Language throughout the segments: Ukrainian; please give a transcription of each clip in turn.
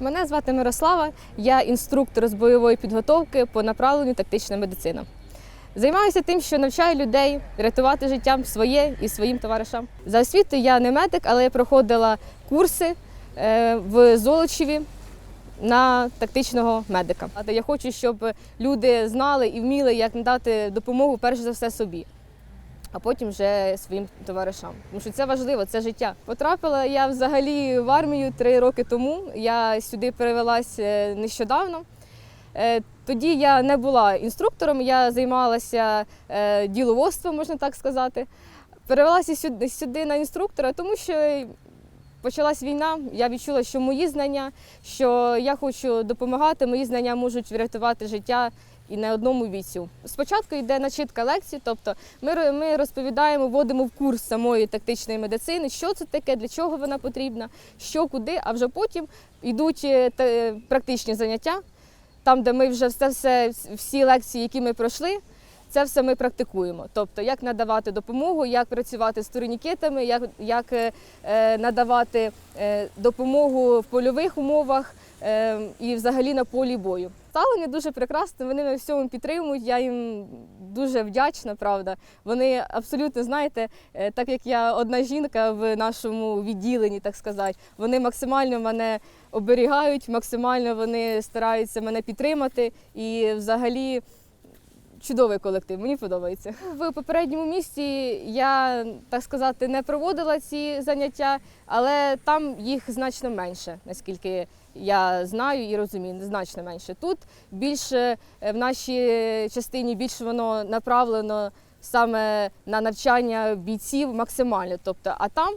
Мене звати Мирослава, я інструктор з бойової підготовки по направленню тактична медицина. Займаюся тим, що навчаю людей рятувати життя своє і своїм товаришам. За освітою я не медик, але я проходила курси е, в Золочеві на тактичного медика. Я хочу, щоб люди знали і вміли, як надати допомогу перш за все собі а потім вже своїм товаришам. Тому що це важливо, це життя. Потрапила я взагалі в армію три роки тому. Я сюди перевелась е, нещодавно. Е, Тоді я не була інструктором, я займалася е, діловодством, можна так сказати. Перевелася сюди, сюди на інструктора, тому що почалась війна. Я відчула, що мої знання, що я хочу допомагати, мої знання можуть врятувати життя і не одному бійцю. Спочатку йде начитка лекцій, тобто ми, ми розповідаємо, вводимо в курс самої тактичної медицини, що це таке, для чого вона потрібна, що куди, а вже потім йдуть е, практичні заняття, там, де ми вже все, все, всі лекції, які ми пройшли. Це все ми практикуємо. Тобто, як надавати допомогу, як працювати з турнікетами, як, як е, е, надавати е, допомогу в польових умовах е, і взагалі на полі бою. Ставлення дуже прекрасне, вони мене всьому підтримують. Я їм дуже вдячна, правда. Вони абсолютно знаєте, е, так як я одна жінка в нашому відділенні, так сказати, вони максимально мене оберігають, максимально вони стараються мене підтримати і взагалі. Чудовий колектив, мені подобається. В попередньому місці я, так сказати, не проводила ці заняття, але там їх значно менше, наскільки я знаю і розумію, значно менше. Тут більше е, в нашій частині більше воно направлено саме на навчання бійців максимально. Тобто, а там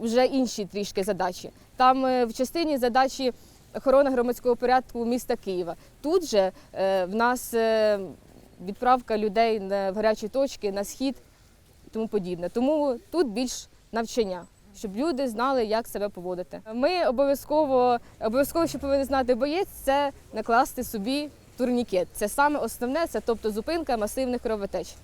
вже інші трішки задачі. Там е, в частині задачі охорона громадського порядку міста Києва. Тут же е, в нас відправка людей в гарячі точки, на схід і тому подібне. Тому тут більш навчання, щоб люди знали, як себе поводити. Ми обов'язково обов'язково, що повинен знати боєць, це накласти собі турнікет. Це саме основне, це тобто зупинка масивних кровотеч.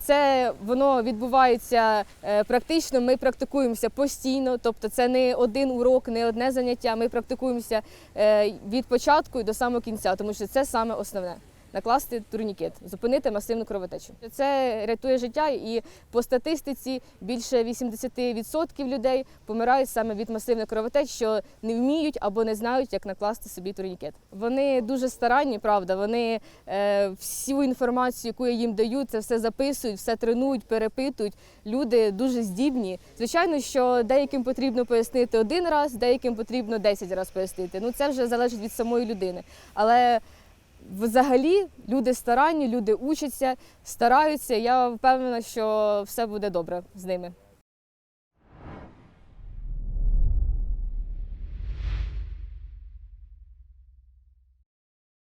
Це воно відбувається е, практично. Ми практикуємося постійно, тобто це не один урок, не одне заняття. Ми практикуємося е, від початку до самого кінця, тому що це саме основне. Накласти турнікет, зупинити масивну кровотечу. Це рятує життя, і по статистиці більше 80% людей помирають саме від масивних кровотеч, що не вміють або не знають, як накласти собі турнікет. Вони дуже старанні, правда. Вони е, всю інформацію, яку я їм даю, це все записують, все тренують, перепитують. Люди дуже здібні. Звичайно, що деяким потрібно пояснити один раз, деяким потрібно 10 разів пояснити. Ну це вже залежить від самої людини. Але Взагалі люди старанні, люди учаться, стараються. Я впевнена, що все буде добре з ними.